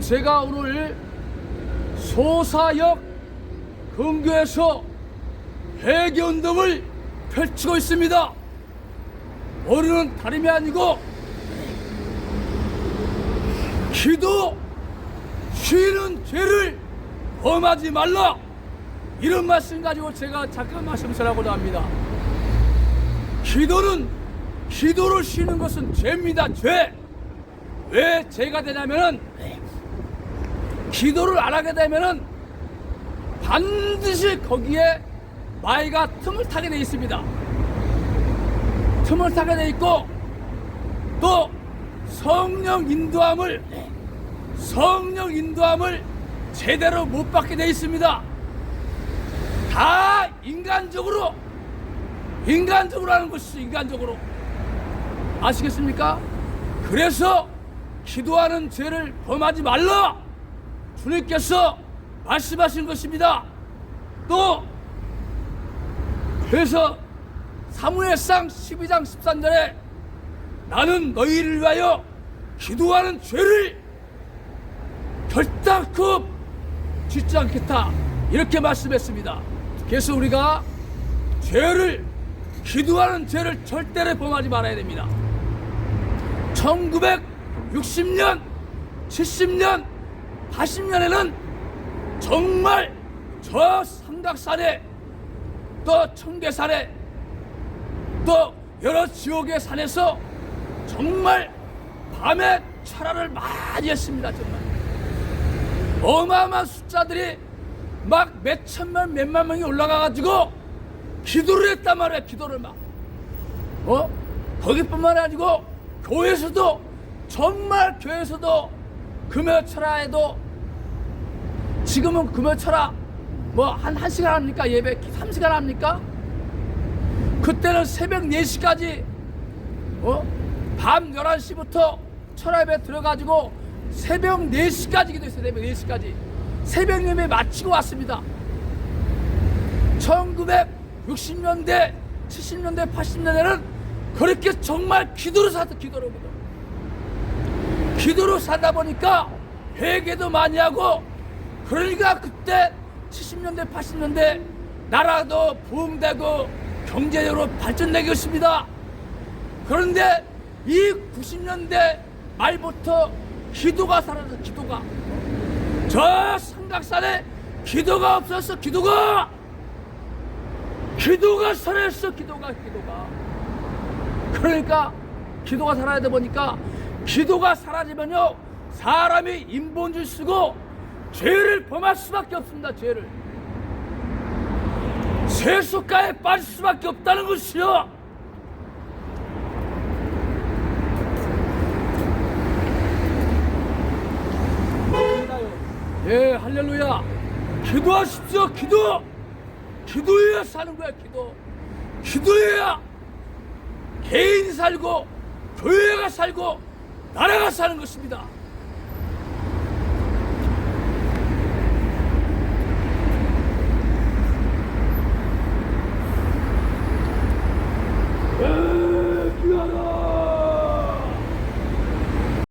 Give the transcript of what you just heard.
제가 오늘 소사역 근교에서 회개운동을 펼치고 있습니다. 오늘은 다름이 아니고 기도 쉬는 죄를 범하지 말라 이런 말씀 가지고 제가 잠깐 말씀 전하고자 합니다. 기도는 기도를 쉬는 것은 죄입니다. 죄. 왜 죄가 되냐면은 기도를 안 하게 되면은 반드시 거기에 마이가 틈을 타게 돼 있습니다. 틈을 타게 돼 있고 또 성령 인도함을 성령 인도함을 제대로 못 받게 돼 있습니다. 다 인간적으로 인간적으로 하는 것이죠. 인간적으로 아시겠습니까? 그래서 기도하는 죄를 범하지 말라 주님께서 말씀하신 것입니다. 또 그래서 사무엘상 12장 13절에 나는 너희를 위하여 기도하는 죄를 결단코 짓지 않겠다 이렇게 말씀했습니다. 그래서 우리가 죄를 기도하는 죄를 절대로 범하지 말아야 됩니다. 1960년, 70년, 80년에는 정말 저 삼각산에 또 청계산에 또 여러 지옥의 산에서 정말 밤에 철화를 많이 했습니다 정말 어마어마한 숫자들이 막 몇천만 몇만 명이 올라가 가지고 기도를 했단 말이야 기도를 막 어? 거기뿐만 아니고 교회에서도 정말 교회에서도 금요철화에도 지금은 금요철화 뭐 한 1시간 합니까 예배 3시간 합니까 그때는 새벽 4시까지 어? 밤 11시부터 철화예배 들어가지고 새벽 4시까지 기도했어요 새벽 4시까지 새벽 예배 마치고 왔습니다 1960년대 70년대 80년대는 그렇게 정말 기도로 살았다 기도로 기도. 기도로 살다 보니까 회개도 많이 하고 그러니까 그때 70년대 80년대 나라도 부흥되고 경제적으로 발전되고 있습니다. 그런데 이 90년대 말부터 기도가 사라져 기도가. 저 삼각산에 기도가 없었어 기도가! 기도가 사라졌어 기도가 기도가. 그러니까 기도가 사라지다 보니까 기도가 사라지면요 사람이 인본주의 쓰고 죄를 범할 수밖에 없습니다 죄를. 세속가에 빠질 수밖에 없다는 것이요. 예 할렐루야. 기도하십시오 기도. 기도해야 사는 거야 기도. 기도해야 개인이 살고 교회가 살고 나라가 사는 것입니다